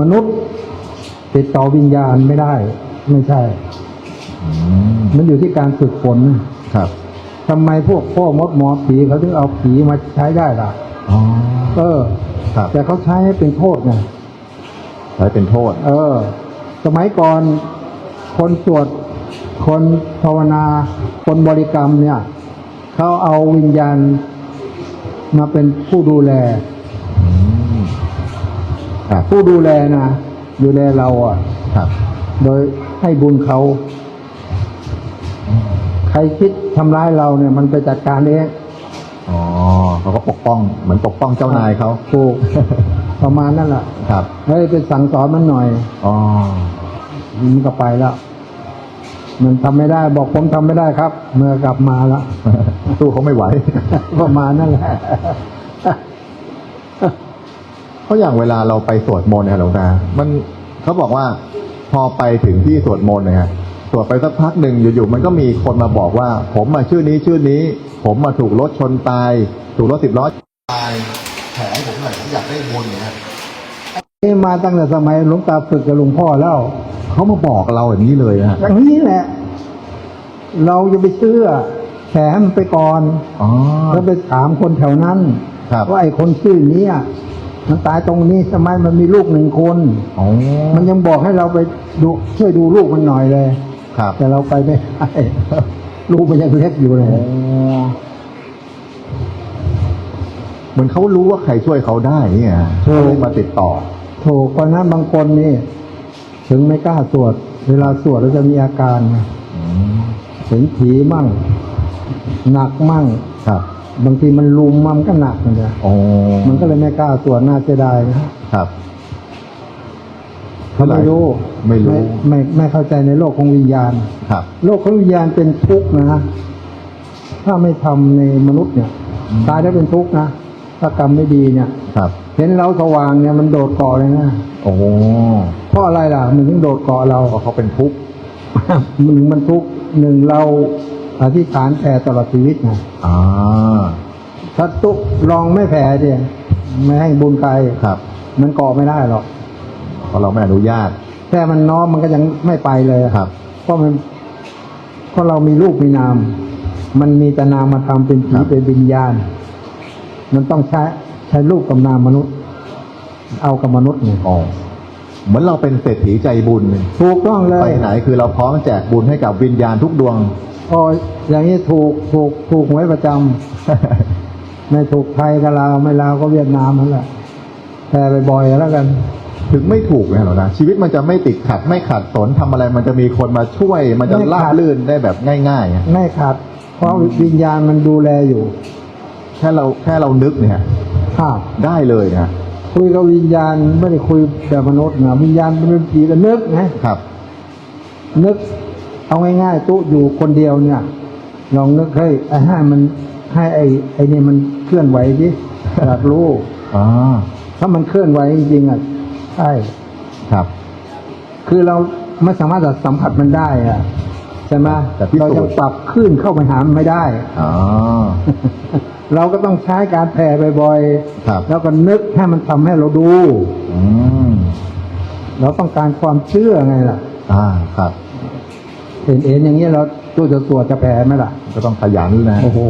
มนุษย์ ติดต่อวิญญาณไม่ได้ ไม่ใช่อืมมันอยู่ที่การฝึกฝนนะครับทำไมพวกพ่อมดหมอผีเขาถึงเอาผีมาใช้ได้ล่ะอ๋อเออครับแต่เขาใช้ให้เป็นโทษไงใช้เป็นโทษ เออ สมัยก่อนคนสวดคนภาวนา คนบริกรรมเนี่ย เขาเอาวิญญาณมาเป็นผู้ดูแลอืม ครับ ผู้ดูแลนะดูแลเราอะ ครับ โดยให้บุญเขา ใครคิดทำร้ายเราเนี่ย มันไปจัดการเองอ๋อเขาก็ปกป้อง เหมือนปกป้องเจ้านายเขาถูก ประมาณนั่นแหละครับ เฮ้ยไปสั่งสอนมันหน่อยอ๋อมันก็ไปแล้ว มันทำไม่ได้บอกผมทำไม่ได้ครับ เมื่อกลับมาแล้ว สู้เขาไม่ไหว ประมาณนั่นแหละ เพราะอย่างเวลาเราไปสวดมนต์เนี่ยหลวงตามันเขาบอกว่าพอไปถึงที่สวดมนต์เนี่ยฮะสวดไปสักพักหนึ่งอยู่ๆมันก็มีคนมาบอกว่า ผมมาชื่อนี้ชื่อนี้ ผมมาถูกรถชนตาย ถูกรถสิบล้อตายแผลผมหน่อยผมอยากได้บุญเนี่ยนี่มาตั้งแต่สมัยหลวงตาฝึกกับหลวงพ่อแล้วเขามาบอกเราอย่างนี้เลยนะฮะอย่างนี้แหละ เราจะไปเชื่อแฉมันไปก่อนอ๋อแล้วไปถามคนแถวนั้นครับว่าไอ้คนชื่อเนี้ย มันตายตรงนี้ทำไมมันมีลูกหนึ่งคน อ๋อ มันยังบอกให้เราไปดูช่วยดูลูกมันหน่อยเลย ครับ แต่เราไปไม่ได้ลูกมันยังเล็กอยู่เลยอ๋อเหมือนเขารู้ว่าใครช่วยเขาได้เนี่ยเขาเลยมาติดต่อ ถูกเพราะนั้นบางคนนี่ ถึงไม่กล้าสวด เวลาสวดแล้วจะมีอาการไงอืมเห็นผีมั่ง หนักมั่งครับ บางทีมันลุมมันก็หนักนะอ๋อมันก็เลยไม่กล้าสวดน่าเสียดายนะฮะครับเขาไม่รู้ไม่รู้ไม่ไม่เข้าใจในโลกของวิญญาณครับ โลกของวิญญาณเป็นทุกข์นะฮะถ้าไม่ทำในมนุษย์เนี่ยอืมตายได้วเป็นทุกข์นะถ้ากรรมไม่ดีเนี่ย ครับ เห็นเราสว่างเนี่ยมันโดดเกาะเลยนะโอ้โหเพราะอะไรล่ะ มันถึงโดดเกาะเราเพราะเขาเป็นทุกข์หนึ่งมันทุกข์หนึ่งเรา อธิษฐานแผ่ตลอดชีวิตนะอ่าถ้าตุกลองไม่แผ่เดียไม่ให้บุญใครครับ มันเกาะไม่ได้หรอกเพราะเราไม่อนุญาตแค่มันน้อมมันก็ยังไม่ไปเลยอะครับเพราะมันเพราะเรามีรูปมีนาม มันมีแต่นามมาทำเป็นผีครับเป็นวิญญาณ มันต้องใช้ใช้รูปกับนามมนุษย์ เอากับมนุษย์เนี่ยอ๋อเหมือนเราเป็นเศรษฐีใจบุญถูกต้องเลไปยไหนคือเราพร้อมแจกบุญให้กับวิญญาณทุกดวง พออย่างนี้ถูกถูกถูกหวยประจำไม่ถูกไทยกับลาวไม่ลาวก็เวียดนามนั่นแหละแพ้บ่อยๆแล้วกัน ถึงไม่ถูกนะหรอนะชีวิตมันจะไม่ติดขัดไม่ขัดสนทำอะไร มันจะมีคนมาช่วย มันจะไม่ขัดราบลื่นได้แบบง่ายๆอะไม่ขาดเพราะวิญญาณมันดูแลอยู่ แค่เราแค่เรานึกเนี่ยข้าวได้เลยนะคุยกับวิญญาณไม่ได้คุยแบบมนุษย์นะวิญญาณเป็นผีก็นึกไงครับ นึก เอาง่ายๆตู้อยู่คนเดียวเนี่ยลองนึกให้ไอ้ให้มันให้ไอ้ไอ้นี่มันเคลื่อนไหวดิอยากรู้อ๋อถ้ามันเคลื่อนไหวจริงๆอะใช่ครับ คือเราไม่สามารถจะสัมผัสมันได้อะใช่ไหมแต่พิสูจน์เราจะปรับคลื่นเข้าไปหามันไม่ได้อ๋อเราก็ต้องใช้การแผ่บ่อยครับๆแล้วก็นึกให้มันทำให้เราดู อืมเราต้องการความเชื่อไงล่ะ อ่าครับ เห็นเอ็นอย่างนี้เราตู้จะสวดจะแผ่ไหมล่ะ ก็ต้องขยันนะโอ้โห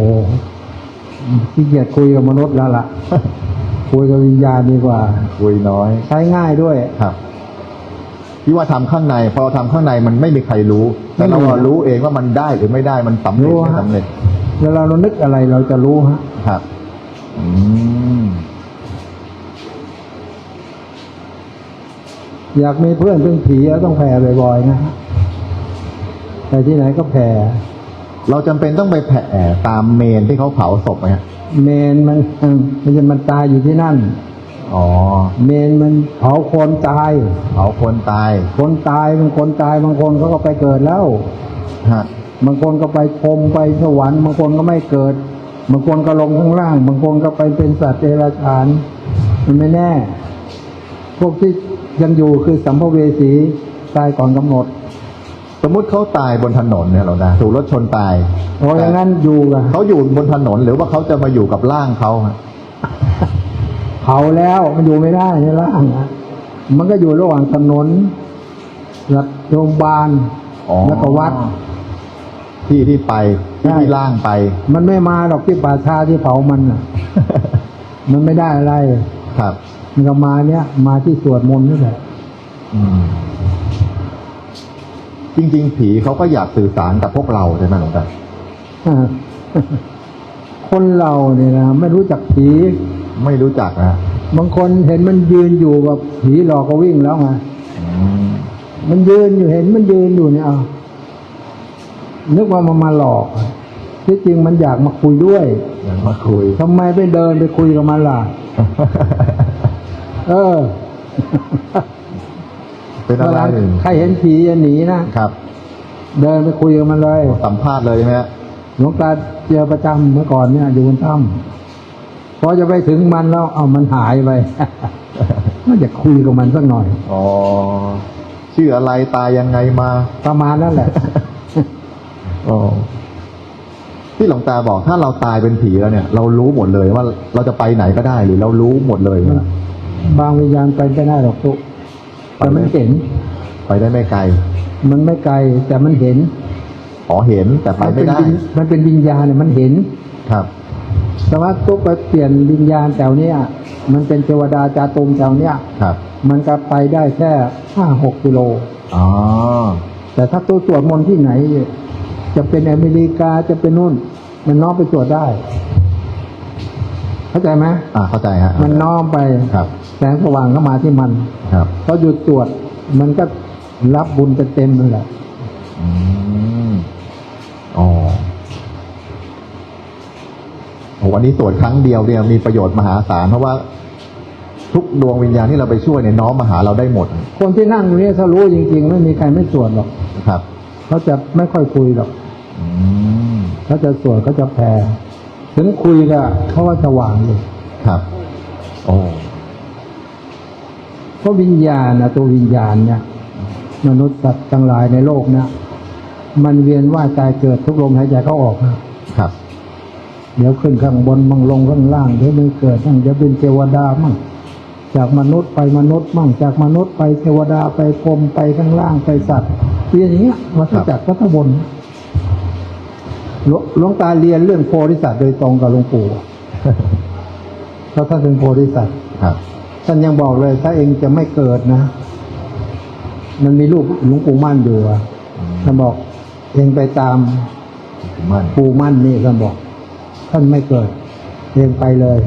ขี้เกียจคุยกับมนุษย์แล้วล่ะ คุยกับวิญญาณดีกว่า คุยน้อย ใช้ง่ายด้วยครับที่ว่าทำข้างใน พอเราทำข้างในมันไม่มีใครรู้ แต่เราไม่รู้อะรู้เองว่ามันได้หรือไม่ได้มันสำเร็จรู้ไม่ฮะสำเร็จเวลาเรานึกอะไรเราจะรู้ฮะครับอืมอยากมีเพื่อนเป็นผีแล้วต้องแผ่บ่อยๆนะ ไปที่ไหนก็แผ่ เราจำเป็นต้องไปแผ่ตามเมนที่เขาเผาศพไหมฮะเมนมันมันจะมันตายอยู่ที่นั่น อ๋อ เมนมันเผาคนตาย เผาคนตายคนตายบางคนตายบางคนเขาก็ไปเกิดแล้ว ฮะบางคนก็ไปพรหมไปสวรรค์บางคนก็ไม่เกิด บางคนก็ลงข้างล่าง บางคนก็ไปเป็นสัตว์เดรัจฉาน มันไม่แน่ พวกที่ยังอยู่คือสัมภเวสีตายก่อนกำหนด สมมุติเขาตายบนถนนเนี่ยเรานะถูกรถชนตายเพราะอย่างนั้นอยู่กับเขาอยู่บนถนนหรือว่าเขาจะมาอยู่กับร่างเขาฮะเผาแล้วมันอยู่ไม่ได้ในร่างนะมันก็อยู่ระหว่างถนนรัฐโรงพยาบาลอ๋อแล้วก็วัด ที่ที่ไปที่ใช่ที่ล่างไป มันไม่มาหรอกที่ป่าชาที่เผามันน่ะมันไม่ได้อะไร ครับ มันก็มาเนี้ยมาที่สวดมนต์นี่แหละอืม จริง ๆ ผีเขาก็อยากสื่อสารกับพวกเราใช่ไหมหลวงตาคนเราเนี่ยนะไม่รู้จักผี ไม่รู้จักนะบางคนเห็นมันยืนอยู่กับผีหลอกก็วิ่งแล้วไงอืมมันยืนอยู่เห็นมันยืนอยู่เนี่ยเอานึกว่ามันมาหลอกที่จริงมันอยากมาคุยด้วยอยากมาคุยทำไมไปเดินไปคุยกับมันล่ะ เออ เป็นอะไรวลาใครเห็นผีจะหนีนะครับ เดินไปคุยกับมันเลย สัมภาษณ์เลยใช่ไหมฮะหลวงตาเจอประจำเมื่อก่อนเนี่ย อยู่บนถ้ำพอจะไปถึงมันแล้วเอามันหายไปมันจะคุยกับมันสักหน่อยอ๋อชื่ออะไรตายยังไงมาประมาณนั้นแหละอ๋อที่หลวงตาบอกถ้าเราตายเป็นผีแล้วเนี่ย เรารู้หมดเลยว่าเราจะไปไหนก็ได้หรือเรารู้หมดเลยนะบางวิญญาณไปไม่ได้หรอกตุ แต่มันเห็น ไปได้ไม่ไกล มันไม่ไกลแต่มันเห็นอ๋อเห็นแต่ไปไม่ได้นเป็นวิญมันเป็นวิญญาณเนี่ยมันเห็นครับ แต่ว่าตุ๊กไปเปลี่ยนวิญญาณแถวเนี้ยมันเป็นเทวดาจาตุมแถวเนี้ยครับ มันก็ไปได้แค่ห้าหกกิโลอ๋อแต่ถ้าตัวตรวจมนต์ที่ไหน จะเป็นอเมริกาจะเป็นนู่น มันน้อมไปตรวจได้ เข้าใจไหมอ่าเข้าใจฮะมันน้อมไปครับ แสงสว่างเข้ามาที่มันครับพอหยุดตรวจมันก็รับบุญเต็มๆนั่นแหละอืมอ๋อโอ้วันนี้สวดครั้งเดียวเนี่ยมีประโยชน์มหาศาลเพราะว่า ทุกดวงวิญญาณที่เราไปช่วยเนี่ยน้อมมาหาเราได้หมด คนที่นั่งอยู่นี่ถ้ารู้จริง ๆ ไม่มีใครไม่สวดหรอกครับเขาจะไม่ค่อยคุยหรอกอืมเขาจะสวดเขาจะแผ่ถึงคุยก็เขาว่าสว่างเลยครับ โอ้ เพราะวิญญาณนะตัววิญญาณเนี่ยมนุษย์สัตว์ทั้งหลายในโลกเนี่ยมันเวียนว่ายตายเกิดทุกลมหายใจเขาออกนะครับ เดี๋ยวขึ้นข้างบนมั่งลงข้างล่างเดี๋ยวไม่เกิดมั่งเดี๋ยวเป็นเทวดามั่งจากมนุษย์ไปมนุษย์มั่งจากมนุษย์ไปเทวดาไปพรหมไปข้างล่างไปสัตว์เรียนอย่างเงี้ยมาจากวัฏบนหลวงหลวงตาเรียนเรื่องโพธิสัตว์โดยตรงกับหลวงปู่เพราะท่านเป็นโพธิสัตว์ครับ ท่านยังบอกเลย ถ้าเองจะไม่เกิดนะ มันมีรูปหลวงปู่มั่นอยู่อะท่านบอกเองไปตามมั่นปู่มั่นนี่ท่านบอก ท่านไม่เกิด เองไปเลย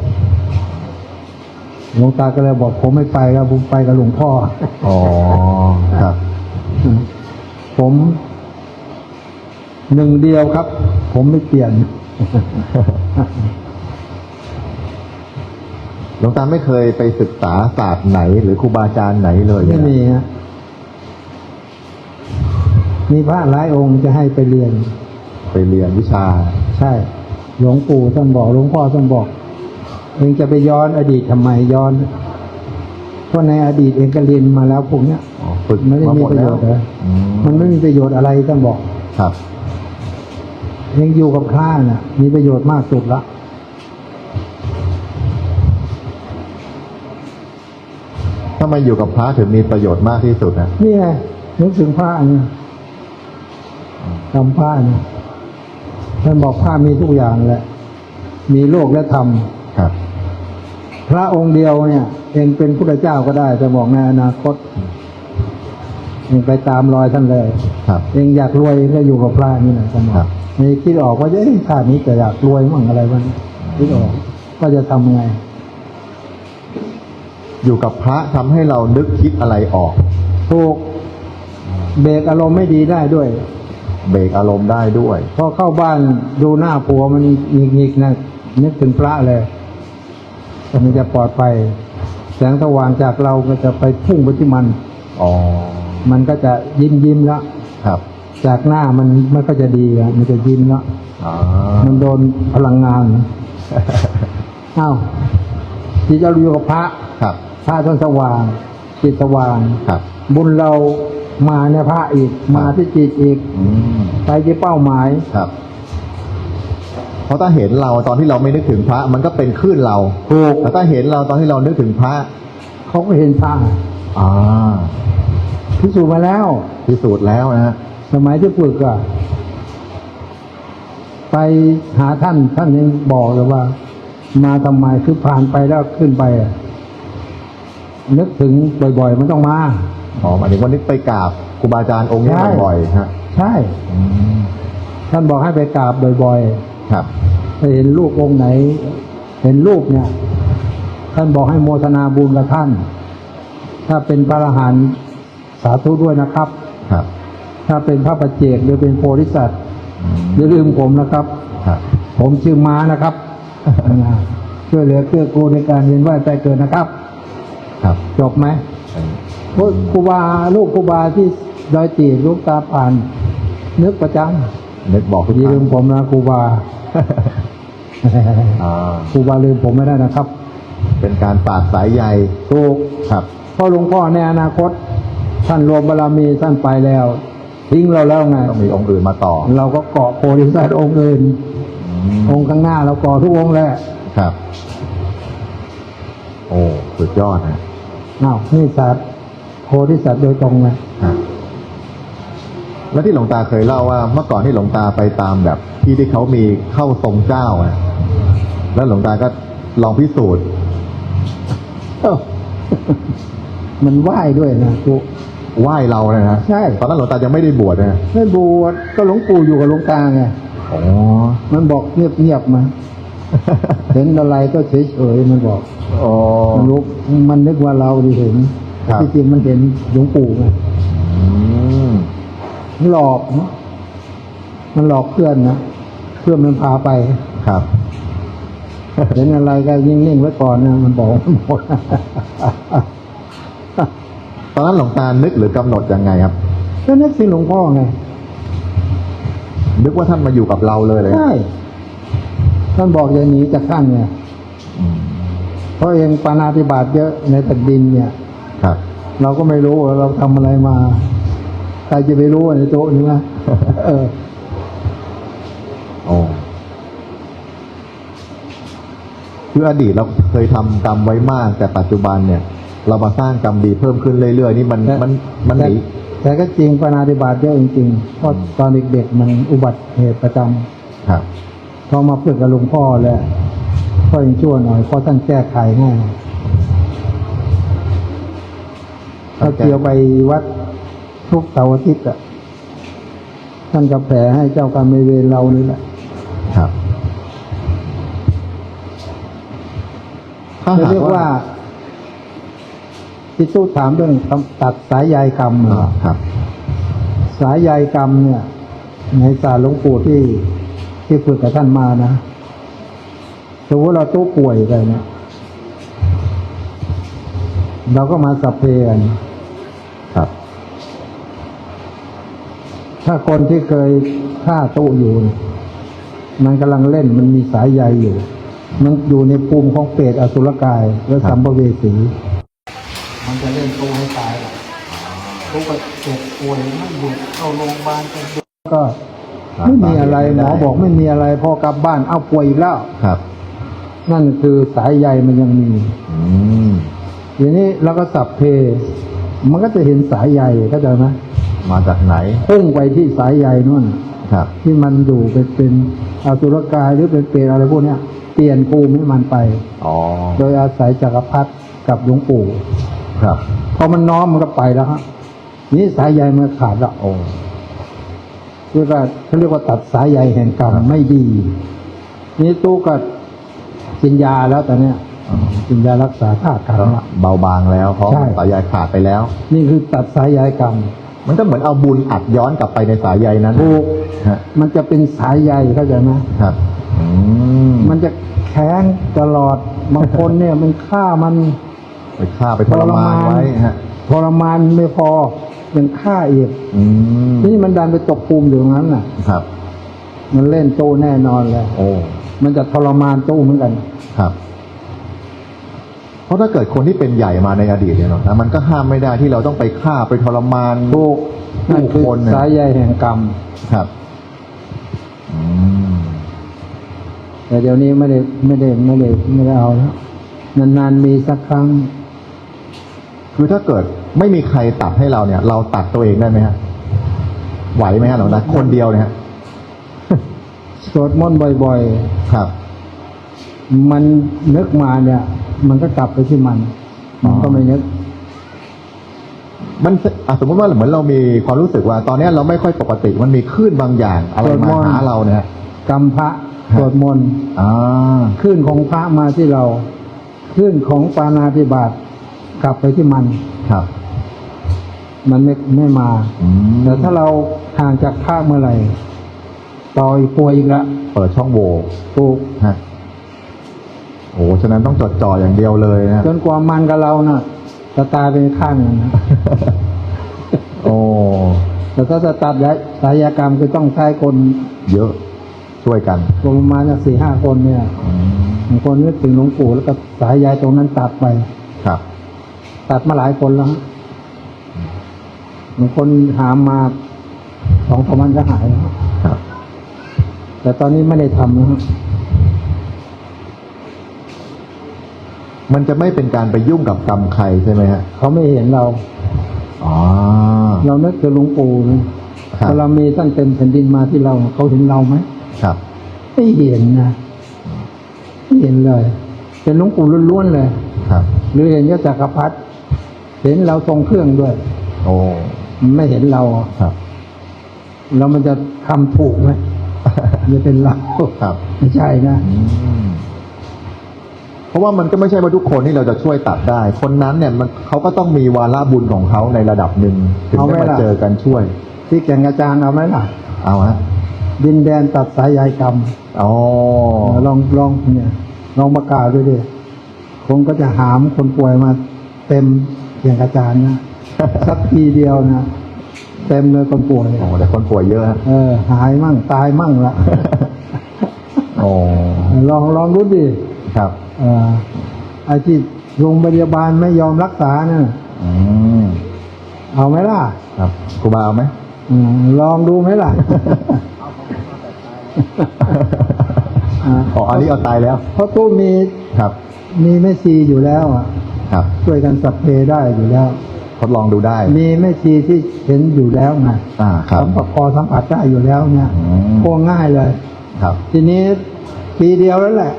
หลวงตาก็เลยบอกผมไม่ไปแล้วผมไปกับหลวงพ่ออ๋อครับ ผมหนึ่งเดียวครับ ผมไม่เปลี่ยน หลวงตาไม่เคยไปศึกษาศาสตร์ไหน หรือครูบาอาจารย์ไหนเลยไม่มีฮะมีพระหลายองค์จะให้ไปเรียน ไปเรียนวิชา ใช่ หลวงปู่ท่านบอกหลวงพ่อท่านบอกเองจะไปย้อนอดีตทำไมย้อน เพราะในอดีตเองก็เรียนมาแล้วพวกเนี้ยอ๋อฝึกไม่ได้มามีหมดประแล้โยวชน์เลยอืมันไม่มีประโยชน์อะไรท่านบอก ครับเองอยู่กับข้าน่ะ มีประโยชน์มากสุดละ ถ้ามาอยู่กับพระถึงมีประโยชน์มากที่สุดนะนี่ไงนึกถึงผ้าเนี่ยทำผ้าเนี่ยท่านบอกผ้ามีทุกอย่างแหละ มีโลกและธรรมครับ พระองค์เดียวเนี่ย เองเป็นพุทธเจ้าก็ได้จะบอกในอนาคตเองไปตามรอยท่านเลยครับเองอยากรวยก็อยู่กับพระนี่แหละท่านบอครักบไม่คิดออกว่าเอ้ยชาตินี้จะอยากรวยมั่งอะไรวันคิดออกก็จะทำไง อยู่กับพระทำให้เรานึกคิดอะไรออกถูกเบรกอารมณ์ไม่ดีได้ด้วย เบรกอารมณ์ได้ด้วยพอเข้าบ้านดูหน้าผัวมันหงิกๆนะนึกถึงพระเลยมันจะปลอดภัยแสงสว่างจากเราก็จะไปพุ่งไปที่มันอ๋อมันก็จะยิ้มยิ้มๆแล้วครับ จากหน้ามันมันก็จะดีอะมันจะยิ้มแล้วอ๋อมันโดนพลังงานอ้าวที่จะอยู่กับพระครับ พระท่านสว่างจิตสว่าง ครับ บุญเรามาในพระอีก มาที่จิตอีกอืมไปที่เป้าหมาย ครับ เพราะถ้าเห็นเราตอนที่เราไม่นึกถึงพระ มันก็เป็นคลื่นเราถูก แต่ถ้าเห็นเราตอนที่เรานึกถึงพระ เขาก็เห็นพระอ่า พิสูจน์มาแล้ว พิสูจน์แล้วนะฮะสมัยที่ฝึกอะไปหาท่านท่านยังบอกเลยว่า มาทำไมคือผ่านไปแล้วขึ้นไปอะ นึกถึงบ่อยๆ มันต้องมา อ๋อหมายถึงว่านึกไปกราบครูบาอาจารย์องค์นี้ใช่ บ่อยๆฮะใช่ อืมท่านบอกให้ไปกราบบ่อยครับๆถ้าเห็นรูปองค์ไหน เห็นรูปเนี่ย ท่านบอกให้โมทนาบุญกับท่าน ถ้าเป็นพระอรหันต์สาธุด้วยนะครับ ครับถ้าเป็นพระปัจเจกหรือเป็นโพธิสัตว์อืมอย่าลืมผมนะครับ ครับ ผมชื่อม้านะครับอ่าช่วยเหลือเกื้อกูลในการเวียนว่ายตายเกิดนะครับ ครับจบไหมอันนี้พวกครูบาลูกครูบาที่ดอยตีบลูกตาผ่าน นึกประจนึกบอกทุกำอย่าครั้ลืงมผมนะครูบาอ่าครูบาลืมผมไม่ได้นะครับ เป็นการฝากสายใยถูกครับเพราะหลวงพ่อในอนาคต ท่านรวมบารมีท่านไปแล้ว ทิ้งเราแล้วไงต้องมีองค์อื่นมาต่อ เราก็เกาะโพธิสัตว์องค์อื่นอืมองค์ข้างหน้าเราเกาะทุกองค์แหละครับ โอ้สุดยอดนะ อ้าวนี่สัตว์โพธิสัตว์โดยตรงเลยฮะแล้วที่หลวงตาเคยเล่าว่า เมื่อก่อนที่หลวงตาไปตามแบบ ที่ที่เขามีเข้าทรงเจ้าอะแล้วหลวงตาก็ลองพิสูจน์เอ้ามันไหว้ด้วยนะครูไหว้เราเลยนะใช่ตอนนั้นหลวงตายังไม่ได้บวชนะไม่บวชก็หลวงปู่อยู่กับหลวงตาไงอ๋อมันบอกเงียบๆมา เห็นอะไรก็เฉยๆมันบอกอ๋อมันรู้มันนึกว่าเราดีเห็นครับที่จริงมันเห็นหลวงปู่ไงอืมมันหลอกนะมันหลอกเพื่อนนะเพื่อนมันพาไปครับเห็นอะไรก็นิ่งๆไว้ก่อนนะมันบอกมันหมดตอนนั้นหลวงตานึกหรือกำหนดยังไงครับก็นึกถึงหลวงพ่อไงนึกว่าท่านมาอยู่กับเราเลยเลยใช่ ท่านบอกอย่าหนีจากท่านไงอืมเพราะเองปานาธิบาตเยอะในแผ่นดินเนี่ยครับ เราก็ไม่รู้ว่าเราทำอะไรมาใครจะไปรู้ในโต๊ะนี้นะเออโอ้คืออดีตเราเคยทำกรรมไว้มาก แต่ปัจจุบันเนี่ย เรามาสร้างกรรมดีเพิ่มขึ้นเรื่อยๆนี่มันแต่มันมันหแต่นีแต่ก็จริงปานาธิบาตเยอะจริงๆเพราะตอนเด็กๆมันอุบัติเหตุประจำครับ พอมาฝึกกับหลวงพ่อแล้วพ่อยังชั่วหน่อยเพราะท่านแก้ไขง่ายถ้าเที่ยวไปวัดทุกเสาร์อาทิตย์อะท่านก็แผ่ให้เจ้ากรรมนายเวรเรานี่แหละครับถ้าจะหากเรียกว่าที่ตู้ถามเรื่องตัดสายใยกรรมอ่าครับ สายใยกรรมเนี่ย ในศาสตร์หลวงปู่ที่ ที่ฝึกกับท่านมานะสมมติเราตู้ป่วยไปเนี่ยเราก็มาสัพเพกันครับ ถ้าคนที่เคยฆ่าตู้อยู่เนี่ยมันกำลังเล่นมันมีสายใยอยู่ มันอยู่ในภูมิของเปรตอสุรกายและครับสัมภเวสี มันจะเล่นตู้ให้ตายตู้ก็เจ็บป่วยไม่บุกเข้าโรงพยาบาลก็ ไม่มีอะไรหมอบอกไม่มีอะไรพอกลับบ้านเอาป่วยอีกแล้วครับ นั่นคือสายใยมันยังมีอืมทีนี้เราก็สับเพ มันก็จะเห็นสายใยเข้าใจไหมมาจากไหนพุ่งไปที่สายใยนู่นน่ะครับ ที่มันอยู่เป็นเป็นอสุรกายหรือเป็นเปรตอะไรพวกเนี้ยเปลี่ยนภูมิให้มันไปอ๋อโดยอาศัยจักรพรรดิกับหลวงปู่ครับพอมันน้อมมันก็ไปแล้วฮะนี่สายใยมันขาดแล้วโอ้ คือว่าเขาเรียกว่าตัดสายใยแห่งกรรมครับไม่ดี นี่ตู้ก็กินยาแล้วตอนเนี้ยกินยารักษาธาตุขันธ์ละ เบาบางแล้วเพราะใช่ สายใยขาดไปแล้ว นี่คือตัดสายใยกรรม มันก็เหมือนเอาบุญอัดย้อนกลับไปในสายใยนั้นถูก ฮะมันจะเป็นสายใยเข้าใจไหมครับอืมมันจะแข็งตลอดบางคนเนี่ย มันฆ่ามันไปฆ่าไปทรมานไว้ฮะ ทรมานไม่พอ ยังฆ่าอีกอืมนี่มันดันไปตกภูมิอยู่ตรงนั้นน่ะ ครับ มันเล่นตู้แน่นอนเลย โอ้มันจะทรมานตู้เหมือนกัน ครับ เพราะถ้าเกิดคนที่เป็นใหญ่มาในอดีตเนี่ยเนาะมันก็ห้ามไม่ได้ที่เราต้องไปฆ่าไปทรมาน ถูกนั่นคือผู้คนน่ะ สายใยแห่งกรรม ครับอืมแต่เดี๋ยวนี้ไม่ได้ไม่ได้ไม่ได้ไม่ได้เอาแล้วนานๆมีสักครั้ง คือถ้าเกิดไม่มีใครตัดให้เราเนี่ย เราตัดตัวเองได้ไหมฮะไหวไหมฮะหลวงตาคนเดียวเนี่ยฮะสวดมนต์บ่อยครับๆมันนึกมาเนี่ย มันก็กลับไปที่มัน มันก็ไม่นึก มันอะสมมติว่าเหมือนเรามีความรู้สึกว่า ตอนเนี้ยเราไม่ค่อยปกติมันมีคลื่นบางอย่าง อะไรสวดมามนต์หาเราเนี่ยฮะกำพระคสรับวดมนต์อ่าคลื่นของพระมาที่เราคลื่นของปานาธิบาต กลับไปที่มัน ครับ มันไม่ไม่มาอืมแต่ถ้าเราห่างจากพระเมื่อไหร่ต่อยป่วยอีกละเปิดช่องโหว่ถูกฮะโอ้ฉะนั้นต้องจดจ่ออย่างเดียวเลยนะจนกว่ามันกับเราน่ะจะตายไปข้างหนึงนะโอ้แต่ถ้าจะตัดสายกรรมคือต้องใช้คนเยอะช่วยกันประมาณสี่ห้าคนเนี่ยอืมบางคนนึกถึงหลวงปู่แล้วก็สายใยตรงนั้นตัดไปครับ ตัดมาหลายคนแล้วฮะบางคนหามมาสองสามวันก็หายแล้วครับแต่ตอนนี้ไม่ได้ทำแล้วฮะมันจะไม่เป็นการไปยุ่งกับกรรมใครใช่ไหมฮะเขาไม่เห็นเราอ๋อเรานึกถึงหลวงปู่นะครับเรามีตั้งเต็มแผ่นดินมาที่เราเขาเห็นเราไหมครับไม่เห็นนะไม่เห็นเลย เป็นหลวงปู่ล้วนๆเลย ครับ หรือเห็นก็จักรพรรดิ เห็นเราทรงเครื่องด้วย โอ้ไม่เห็นเราครับ แล้วมันจะทำถูกไหมจะเป็นเราครับ ไม่ใช่นะอืมเพราะว่ามันก็ไม่ใช่ว่าทุกคนที่เราจะช่วยตัดได้ คนนั้นเนี่ยมันเขาก็ต้องมีวาระบุญของเขาในระดับหนึ่งถึงเอาไหมได้มาล่ะเจอกันช่วย ที่แก่งกระจานเอาไหมล่ะ เอาฮะดินแดนตัดสายใยกรรมอ๋อลองลองเนี่ยลองประกาศด้วยดิคงก็จะหามคนป่วยมาเต็ม แก่งกระจานนะสักทีเดียวนะเต็มเลยคนป่วยโอ้แต่คนป่วยเยอะฮะเออ หายมั่งตายมั่งละโอ้ลองลองดูดิครับเอ่อไอ้ที่โรงพยาบาลไม่ยอมรักษาเนี่ยอืมเอาไหมล่ะ ครับครูบาเอาไหมอืมลองดูไหมล่ะอ่าอ๋ออันนี้เอาตายแล้ว เพราะตู้มีครับ มีแม่ชีอยู่แล้วอะ ครับ ช่วยกันสัพเพได้อยู่แล้ว ทดลองดูได้ มีแม่ชีที่เห็นอยู่แล้วไงอ่าครับสัมผัสคอสัมผัสได้อยู่แล้วเนี่ยอืมโค้งง่ายเลย ครับ ทีนี้ปีเดียวแล้วแหละ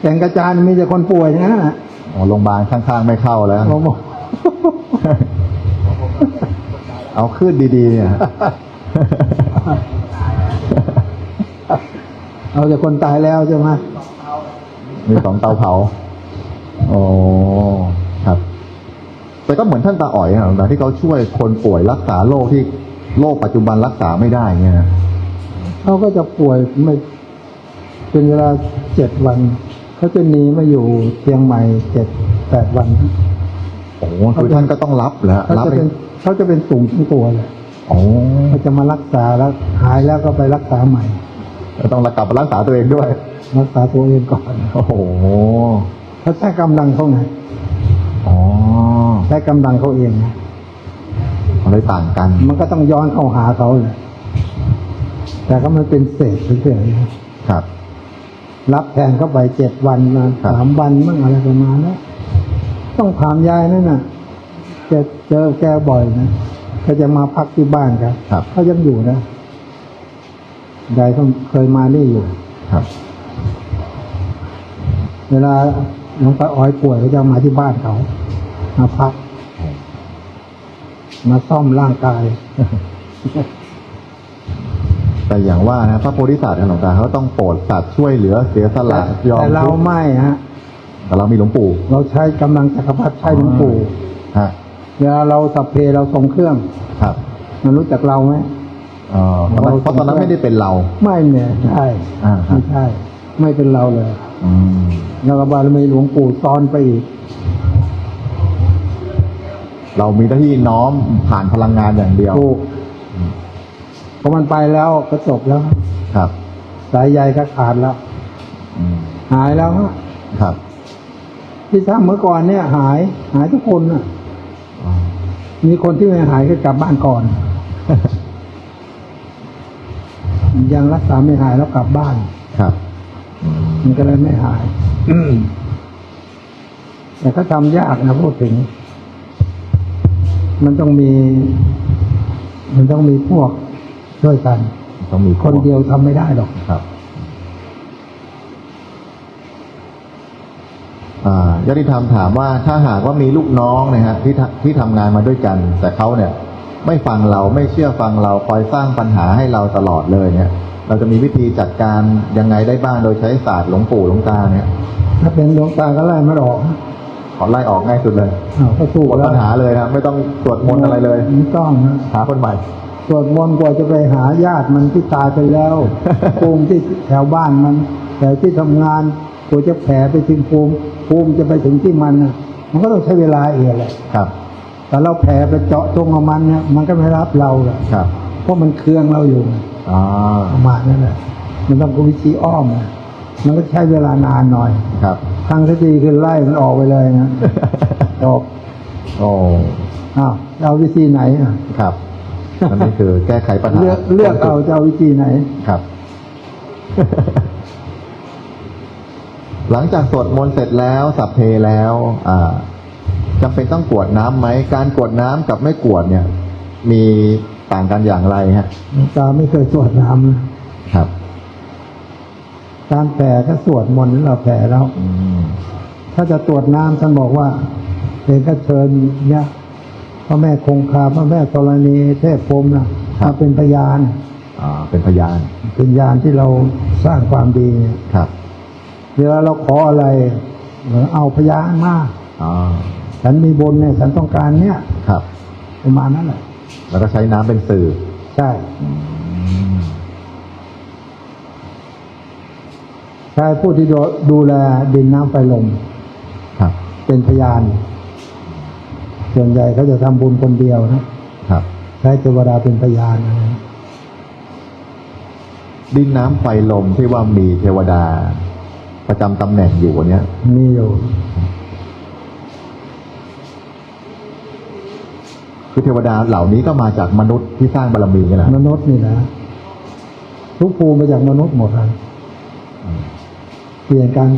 แก่งกระจานมีแต่คนป่วยอย่างนั้นน่ะอ๋อโรงพยาบาลข้างๆไม่เข้าแล้วผมบอกเอาขึ้นดีๆเนี่ยเอาแต่คนตายแล้วใช่ไหมมีสองเตาเผา โอ้ครับ แต่ก็เหมือนท่านตาอ๋อยนะหลวงตาที่เขาช่วยคนป่วยรักษาโรคที่โรคปัจจุบันรักษาไม่ได้เงี้ยนะเขาก็จะป่วยไม่เป็นเวลาเจ็ดวันเขาจะหนีมาอยู่เชียงใหม่เจ็ดแปดวันโอ้คือท่านก็ต้องรับแหล้วเขารับจะเอเป็นงเขาจะเป็นตุ่มทั้งตัวเลยโอ้เขาจะมารักษาแล้วหายแล้วก็ไปรักษาใหม่ต้องกลับมารักษาตัวเองด้วย รักษาตัวเองก่อน โอ้โห เขาใช้กำลังเขาไงอ๋อใช้กำลังเขาเองนะมันเลยต่างกัน มันก็ต้องย้อนเข้าหาเขาเลยแต่ก็มันเป็นเศษเฉยๆนะครับ รับแทนเข้าไปเจ็ดวันนะครับสามวันมั่งอะไรประมาณนั้นต้องถามยายนั่นน่ะแกเจอแกบ่อยนะเขาจะมาพักที่บ้านครับครับเขายังอยู่นะยายเขาเคยมานี่อยู่ครับ เวลา หลวงตาอ้อยป่วยเขาจะมาที่บ้านเขา มาพัก มาซ่อมร่างกาย แต่อย่างว่านะพระโพธิสัตว์นะหลวงตาเขาต้องโปรดสัตว์ช่วยเหลือเสียสละยอมแต่เราทุกข์ไม่ฮะ แต่เรามีหลวงปู่ เราใช้กำลังจักรพรรดิใช้หลวงปู่ฮะเวลาเราสัพเพเราทรงเครื่อง ครับ มันรู้จักเราไหมเอ่อเพราะเพราะตอนนั้นไม่ได้เป็นเรา ไม่เนี่ยใช่อ่าครับไม่ใช่ ไม่เป็นเราเลยอืมแล้วก็บารมีหลวงปู่ซ้อนไปอีก เรามีหน้าที่น้อมผ่านพลังงานอย่างเดียวถูกพอมันไปแล้วก็จบแล้ว ครับ สายใยก็ขาดแล้วอืมหายแล้วฮะครับ ที่ทำเมื่อก่อนเนี่ย หาย หายทุกคนน่ะอ๋อมีคนที่ไม่หายก็กลับบ้านก่อน ยังรักษาไม่หายแล้วกลับบ้านครับอื มมันก็เลยไม่หายแต่ก็ทำยากนะพูดถึง มันต้องมี มันต้องมีพวกช่วยกันต้องมีคนเดียวทำไม่ได้หรอกครับอ่าญาติธรรมถามว่าถ้าหากว่ามีลูกน้องนะฮะที่ทำที่ทำงานมาด้วยกัน แต่เขาเนี่ย ไม่ฟังเราไม่เชื่อฟังเราคอยสร้างปัญหาให้เราตลอดเลยเนี่ย เราจะมีวิธีจัดการยังไงได้บ้างโดยใช้ศาสตร์หลวงปู่หลวงตาเนี่ย ถ้าเป็นดวงตาก็ไล่มันออกขอไล่ออกง่ายสุดเลยอ้าวก็ถูกหมดแล้วปัญหาเลยนะไม่ต้องสวดมนต์อะไรเลย ไม่ต้องนะหาคนใหม่ สวดมนต์กว่าจะไปหาญาติมันที่ตายไปแล้วภูมิที่แถวบ้านมันแถวที่ทำงานกว่าจะแผ่ไปถึงภูมิภูมิจะไปถึงที่มันน่ะมันก็ต้องใช้เวลาเองแหละครับ แต่เราแผ่ไปเจาะจงกับมันเนี่ยมันก็ไม่รับเราหรอกครับ เพราะมันเคืองเราอยู่อ่าประมาณนั้นแหละมันต้องวิธีอ้อมนะมันก็ใช้เวลานานหน่อยครับทางที่ดีคือไล่มันออกไปเลยนะจบโอ้อ้าวจะเอาวิธีไหนอะครับอันนี้คือแก้ไขปัญหาเลือกเลือกเอาจะเอาวิธีไหนครับ หลังจากสวดมนต์เสร็จแล้วสัพเพแล้ว อ่าจำเป็นต้องกรวดน้ำไหมการกรวดน้ำกับไม่กรวดเนี่ย มี ต่างกันอย่างไรฮะหลวงตาไม่เคยสวดน้ำนะครับ การแผ่ถ้าสวดมนต์เราแผ่แล้ว อืมถ้าจะตรวจน้ำท่านบอกว่าเป็นก็เชิญเนี่ยพระแม่คงคาพระแม่ธรณีเทพพรหมนะมาเป็นพยาน อ่าเป็นพยานเป็นยานที่เราสร้างความดีเนี่ยครับเวลาเราขออะไรเออเอาพยานมา อ่าฉันมีบนเนี่ย ฉันต้องการเนี่ย ครับ ประมาณนั้นแหละ แล้วก็ใช้น้ำเป็นสื่อ ใช่อืมใช่ผู้ที่ดูดูแลดินน้ำไฟลมครับ เป็นพยาน ส่วนใหญ่เขาจะทำบุญคนเดียวนะ ครับ ใช้เทวดาเป็นพยานนะ ดินน้ำไฟลมที่ว่ามีเทวดา ประจำตำแหน่งอยู่เนี่ย มีอยู่ คือเทวดาเหล่านี้ก็มาจากมนุษย์ที่สร้างบารมีนี่แหละมนุษย์นี่นะทุกภูมิมาจากมนุษย์หมดเลยเปลี่ยนกัน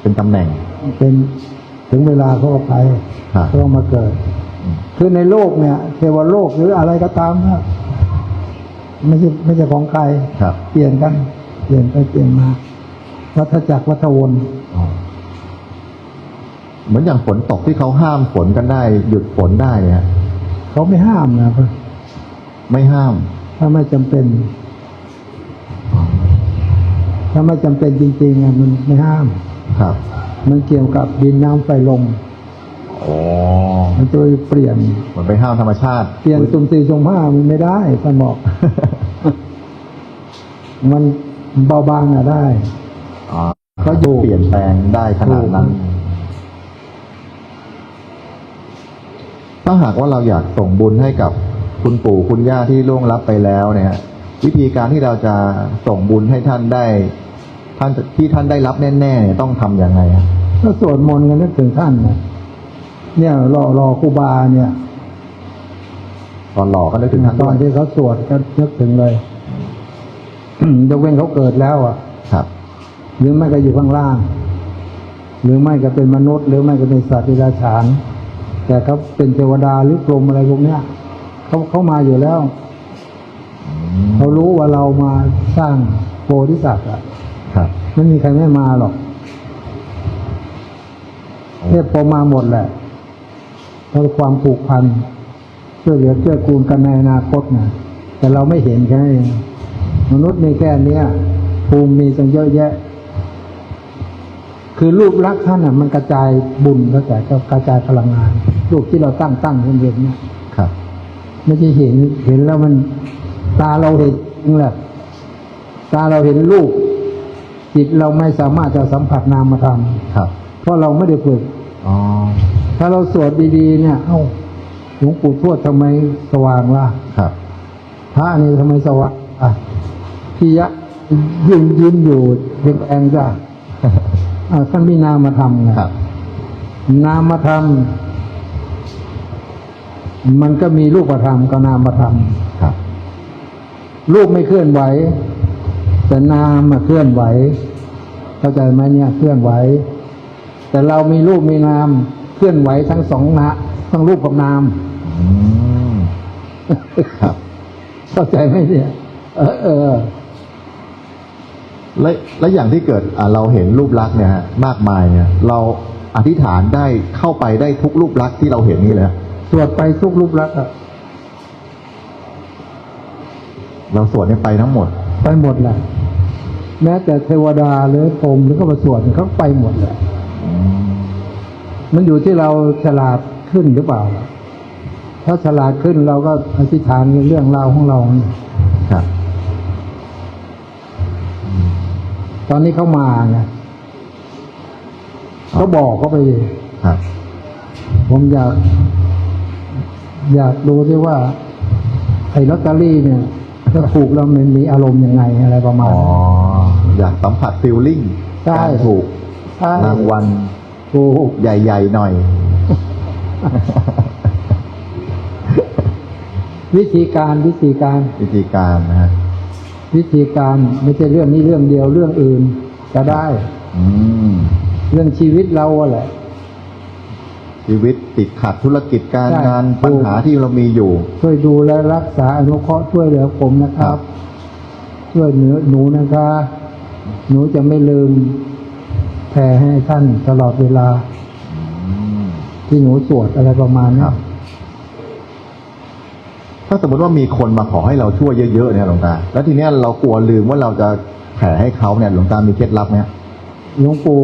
เป็นตำแหน่ง เป็นถึงเวลาเขาก็ไปครับเขาก็มาเกิดอืมคือในโลกเนี่ย เทวโลกหรืออะไรก็ตามนะไม่ใช่ไม่ใช่ของใครครับเปลี่ยนกัน เปลี่ยนไปเปลี่ยนมา วัฏจักรวัฏวนอ๋อเหมือนอย่างฝนตกที่เขาห้ามฝนกันได้ หยุดฝนได้เนี่ย เขาไม่ห้ามนะไม่ห้าม ถ้าไม่จำเป็น ถ้าไม่จำเป็นจริงๆอะมันไม่ห้าม ครับ มันเกี่ยวกับดินน้ำไฟลมอ๋อมันจะไปเปลี่ยนเหมือนไปห้ามธรรมชาติ เปลี่ยนสุ่มสี่สุ่มห้ามันไม่ได้ท่านบอกมันเบาบางอะได้อ๋อก็อยู่เปลี่ยนแปลงได้ขนาดนั้น ถูกถ้าหากว่าเราอยากส่งบุญให้กับคุณปู่คุณย่าที่ล่วงลับไปแล้วเนี่ย วิธีการที่เราจะส่งบุญให้ท่านได้ ท่านที่ท่านได้รับแน่ๆเนี่ยต้องทำยังไงฮะก็สวดมนต์กันนึกถึงท่านนะเนี่ยรอรอครูบาเนี่ย ตอนหล่อก็นึกถึงท่านตด้อวนยที่เขาสวดก็นึกถึงเลยยกเว้นเขาเกิดแล้วอะ ครับ หรือไม่ก็อยู่ข้างล่าง หรือไม่ก็เป็นมนุษย์ หรือไม่ก็เป็นสัตว์ดิลาฉาน แต่เขาเป็นเทวดาหรือพรหมอะไรพวกเนี้ยเขาเขามาอยู่แล้วเขารู้ว่าเรามาสร้างโพธิสัตว์อะครับไม่มีใครไม่มาหรอกเทพพรหมมาหมดแหละเพราะความผูกพันช่วยเหลือเกื้อกูลกันในอนาคตนะแต่เราไม่เห็นแค่นั้นเองมนุษย์มีแค่เนี้ยภูมิมีตั้งเยอะแยะ คือรูปลักษณ์ท่านอะ มันกระจายบุญกระจายก็กระจายพลังงาน รูปที่เราตั้งตั้งเห็นเห็นเนี่ยครับ ไม่ใช่เห็นเห็นแล้วมันตาเราเห็นจริงแหละตาเราเห็นรูปจิตเราไม่สามารถจะสัมผัสนามธรรมครับ เพราะเราไม่ได้ฝึกอ๋อถ้าเราสวดดีๆ เนี่ย เอ้าหลวงปู่ทวดทำไมสว่างล่ะครับ พระนี่ทำไมสว่างอะพี่ยะยืนยืนอยู่เด็กแองจ้ะอ่าท่านมีนามธรรมไงครับ นามธรรม มันก็มีรูปธรรมกับนามธรรมครับรูปไม่เคลื่อนไหว แต่นามมาเคลื่อนไหว เข้าใจไหมเนี่ยเคลื่อนไหว แต่เรามีรูปมีนามเคลื่อนไหวทั้งสองนะทั้งรูปกับนามอือืมครับเข้าใจไหมเนี่ยเออเออและและอย่างที่เกิดอ่าเราเห็นรูปลักษณ์เนี่ยฮะมากมายเนี่ย เราอธิษฐานได้เข้าไปได้ทุกรูปลักษณ์ที่เราเห็นนี่เลยฮะส วดไปทุกรูปลักษณ์อะเราสวดเนี่ยไปทั้งหมด ไปหมดแหละแม้แต่เทวดาหรือพรหมหรือก็มาสวดเขาไปหมดแหละอืมมันอยู่ที่เราฉลาดขึ้นหรือเปล่า ถ้าฉลาดขึ้นเราก็อธิษฐานในเรื่องราวของเราครับตอนนี้เขามาไงเขาบอกเขาไปครับผมอยาก อยากดูที่ว่าไอ้ลอตเตอรี่เนี่ยถ้าถูกแล้วมันมีอารมณ์ยังไงอะไรประมาณ อ๋อนั้นอยากสัมผัสฟิลลิ่งใช่ การถูกใช่รางวัลถูกใหญ่ๆหน่อย วิธีการวิธีการวิธีการนะฮะวิธีการไม่ใช่เรื่องนี้เรื่องเดียวเรื่องอื่นก็ได้ อืม เรื่องชีวิตเราอะแหละ ชีวิตติดขัดธุรกิจการใช่งานถูกปัญหาที่เรามีอยู่ ช่วยดูแลรักษาอนุเคราะห์ช่วยเหลือผมนะครัครับบช่วยเหนือหนูนะคะ หนูจะไม่ลืมแผ่ให้ท่านตลอดเวลาอืมที่หนูสวดอะไรประมาณคนี้รับถ้าสมมติว่ามีคนมาขอให้เราช่วยเยอะๆเนี่ยหลวงตา แล้วทีเนี้ยเรากลัวลืมว่าเราจะแผ่ให้เขาเนี่ยหลวงตามีเคล็ดลับไหมฮะหลวงปู่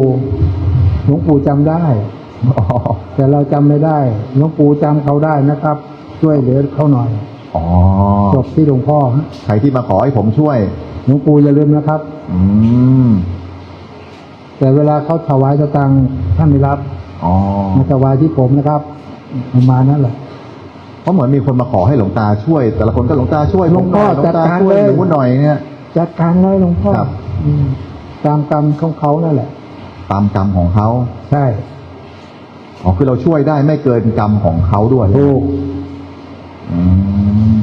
หลวงปู่จำได้อ๋อ แต่เราจำไม่ได้หลวงปู่จำเขาได้นะครับ ช่วยเหลือเขาหน่อยอ๋อจบที่หลวงพ่อฮะใครที่มาขอให้ผมช่วยหลวงปู่อย่าลืมนะครับ อืมแต่เวลาเขาถวายสตังค์ท่านไม่รับอ๋อมาถวายที่ผมนะครับประมาณนั้นแหละเพราะเหมือนมีคนมาขอให้หลวงตาช่วย แต่ละคนก็หลวงตาช่วยหลวงพ่อผมน่ยหลวงตาจัดการช่วยเลยหนูหน่อยเนี่ยจัดการเลยหลวงพ่อครับอืมตามกรรมของเขานั่นแหละ ตามกรรมของเขาใช่ อ๋อคือเราช่วยได้ไม่เกินกรรมของเขาด้วยถูกอืม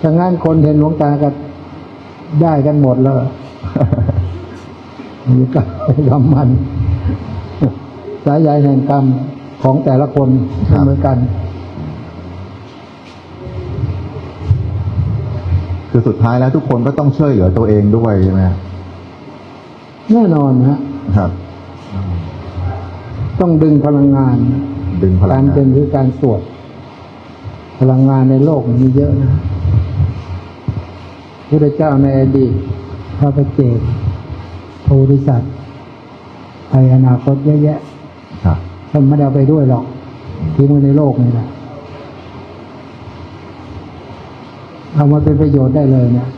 ถ้างั้นคนเห็นหลวงตาก็ได้กันหมดแล้วมีกรรมกรรมมันสายใยแห่งกรรมของแต่ละคนไม่เหมือนกัน คือสุดท้ายแล้วทุกคนก็ต้องช่วยเหลือตัวเองด้วยใช่ไหมฮะแน่นอนฮะครับ ต้องดึงพลังงาน ดึงพลักางรงงาเป็นนคือการสวดพลังงานในโลกมันมีเยอะนะพระเจ้าในอดีตพระประเจกโพธิสัตว์ไปอนาคตเยอะแยะครับท่านไม่ได้เอาไปด้วยหรอกทิ้งไว้ในโลกนี่แหละเอามาเป็นประโยชน์ได้เลยเนะ